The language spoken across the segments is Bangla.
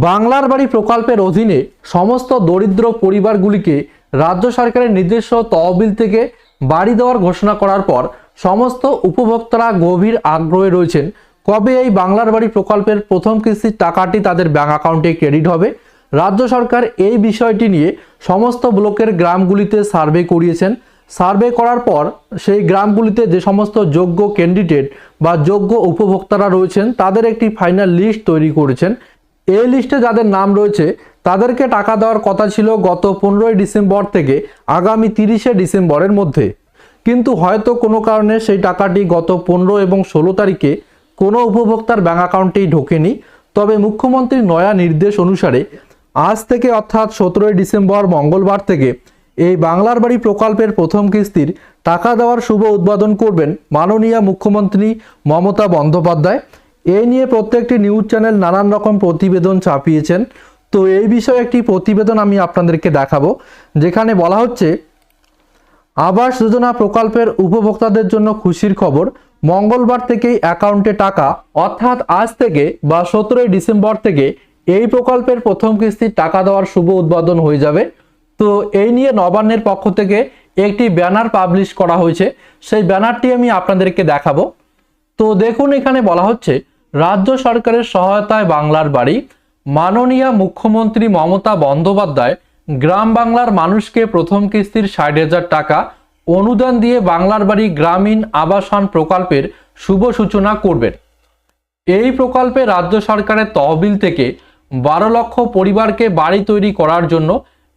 বাংলার বাড়ি প্রকল্পের অধীনে সমস্ত দরিদ্র পরিবারগুলিকে রাজ্য সরকারের ও তহবিল থেকে বাড়ি দেওয়ার ঘোষণা করার পর সমস্ত উপভোক্তারা গভীর আগ্রহে রয়েছেন কবে এই বাংলার বাড়ি প্রকল্পের প্রথম কিস্তির টাকাটি তাদের ব্যাঙ্ক অ্যাকাউন্টে ক্রেডিট হবে। রাজ্য সরকার এই বিষয়টি নিয়ে সমস্ত ব্লকের গ্রামগুলিতে সার্ভে করিয়েছেন। সার্ভে করার পর সেই গ্রামগুলিতে যে সমস্ত যোগ্য ক্যান্ডিডেট বা যোগ্য উপভোক্তারা রয়েছেন, তাদের একটি ফাইনাল লিস্ট তৈরি করেছেন। এই লিস্টে যাদের নাম রয়েছে, তাদেরকে টাকা দেওয়ার কথা ছিল গত পনেরোই ডিসেম্বর থেকে আগামী তিরিশে ডিসেম্বরের মধ্যে। কিন্তু হয়তো কোনো কারণে সেই টাকাটি গত পনেরো এবং ষোলো তারিখে কোনো উপভোক্তার ব্যাঙ্ক অ্যাকাউন্টেই ঢোকেনি। তবে মুখ্যমন্ত্রীর নয়া নির্দেশ অনুসারে আজ থেকে অর্থাৎ সতেরোই ডিসেম্বর মঙ্গলবার থেকে এই বাংলার বাড়ি প্রকল্পের প্রথম কিস্তির টাকা দেওয়ার শুভ উদ্বোধন করবেন মাননীয় মুখ্যমন্ত্রী মমতা বন্দ্যোপাধ্যায়। এই নিয়ে প্রত্যেকটি নিউজ চ্যানেল নানান রকম প্রতিবেদন ছাপিয়েছেন। তো এই বিষয়ে একটি প্রতিবেদন আমি আপনাদেরকে দেখাবো, যেখানে বলা হচ্ছে, আবাস যোজনা প্রকল্পের উপভোক্তাদের জন্য খুশির খবর, মঙ্গলবার থেকেই অ্যাকাউন্টে টাকা, অর্থাৎ আজ থেকে বা সতেরোই ডিসেম্বর থেকে এই প্রকল্পের প্রথম কিস্তির টাকা দেওয়ার শুভ উদ্বোধন হয়ে যাবে। তো এই নিয়ে নবান্নের পক্ষ থেকে একটি ব্যানার পাবলিশ করা হয়েছে। সেই ব্যানারটি আমি আপনাদেরকে দেখাবো। তো দেখুন এখানে বলা হচ্ছে রাজ্য সরকারের সহায়তায় বাংলার বাড়ি। মাননীয় মুখ্যমন্ত্রী মমতা বন্দ্যোপাধ্যায় গ্রাম বাংলার মানুষকে প্রথম কিস্তির ষাট হাজার টাকা অনুদান দিয়ে বাংলার বাড়ি গ্রামীণ আবাসন প্রকল্পের শুভ সূচনা করবেন। এই প্রকল্পে রাজ্য সরকারের তহবিল থেকে বারো লক্ষ পরিবারকে বাড়ি তৈরি করার জন্য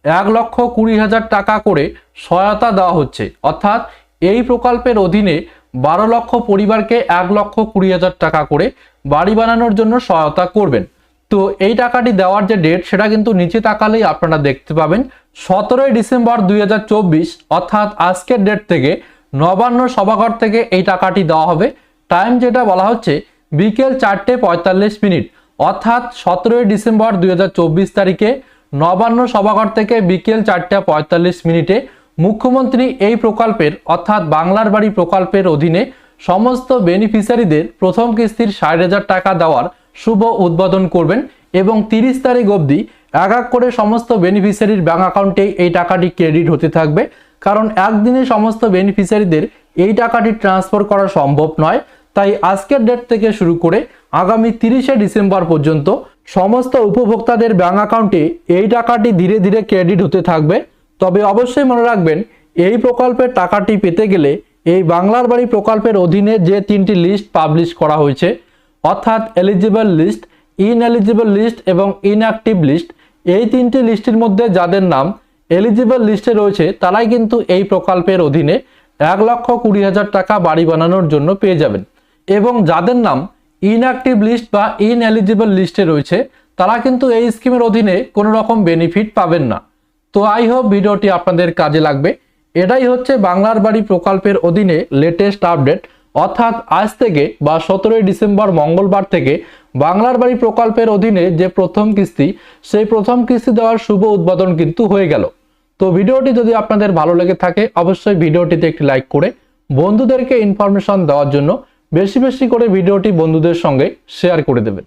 এক লক্ষ কুড়ি হাজার টাকা করে সহায়তা দেওয়া হচ্ছে। অর্থাৎ এই প্রকল্পের অধীনে বারো লক্ষ পরিবারকে এক লক্ষ কুড়ি হাজার টাকা করে বাড়ি বানানোর জন্য সহায়তা করবেন। তো এই টাকাটি দেওয়ার যে ডেট সেটা কিন্তু নিচে তাকালেই আপনারা দেখতে পাবেন। সতেরোই ডিসেম্বর দুই হাজার চব্বিশ, অর্থাৎ আজকের ডেট থেকে নবান্ন সভাঘর থেকে এই টাকাটি দেওয়া হবে। টাইম যেটা বলা হচ্ছে, বিকেল চারটে পঁয়তাল্লিশ মিনিট, অর্থাৎ সতেরোই ডিসেম্বর দুই হাজার চব্বিশ তারিখে নবান্ন সভাঘর থেকে বিকেল চারটে পঁয়তাল্লিশ মিনিটে মুখ্যমন্ত্রী এই প্রকল্পের, অর্থাৎ বাংলার বাড়ি প্রকল্পের অধীনে সমস্ত বেনিফিশিয়ারিদের প্রথম কিস্তির ষাট হাজার টাকা দেওয়ার শুভ উদ্বোধন করবেন এবং তিরিশ তারিখ অবধি এক এক করে সমস্ত বেনিফিশিয়ারির ব্যাঙ্ক অ্যাকাউন্টে এই টাকাটি ক্রেডিট হতে থাকবে। কারণ একদিনে সমস্ত বেনিফিশিয়ারিদের এই টাকাটি ট্রান্সফার করা সম্ভব নয়। তাই আজকের ডেট থেকে শুরু করে আগামী তিরিশে ডিসেম্বর পর্যন্ত সমস্ত উপভোক্তাদের ব্যাঙ্ক অ্যাকাউন্টে এই টাকাটি ধীরে ধীরে ক্রেডিট হতে থাকবে। তবে অবশ্যই মনে রাখবেন, এই প্রকল্পের টাকাটি পেতে গেলে এই বাংলার বাড়ি প্রকল্পের অধীনে যে তিনটি লিস্ট পাবলিশ করা হয়েছে, অর্থাৎ eligible list in eligible list এবং ইনঅ্যাক্টিভ লিস্ট এই তিনটি লিস্টের মধ্যে যাদের নাম এলিজিবল লিস্টে রয়েছে, তারাই কিন্তু এই প্রকল্পের অধীনে এক লক্ষ কুড়ি হাজার টাকা বাড়ি বানানোর জন্য পেয়ে যাবেন। এবং যাদের নাম ইনঅ্যাক্টিভ লিস্ট বা ইন এলিজিবল লিস্টে রয়েছে, তারা কিন্তু এই স্কিমের অধীনে কোনো রকম বেনিফিট পাবেন না। তো আই হোপ ভিডিওটি আপনাদের কাজে লাগবে। এটাই হচ্ছে বাংলার বাড়ি প্রকল্পের অধীনে লেটেস্ট আপডেট অর্থাৎ আজ থেকে বা সতেরোই ডিসেম্বর মঙ্গলবার থেকে বাংলার বাড়ি প্রকল্পের অধীনে যে প্রথম কিস্তি, সেই প্রথম কিস্তি দেওয়ার শুভ উদ্বোধন কিন্তু হয়ে গেল। তো ভিডিওটি যদি আপনাদের ভালো লেগে থাকে, অবশ্যই ভিডিওটিতে একটি লাইক করে বন্ধুদেরকে ইনফরমেশন দেওয়ার জন্য বেশি বেশি করে ভিডিওটি বন্ধুদের সঙ্গে শেয়ার করে দেবেন।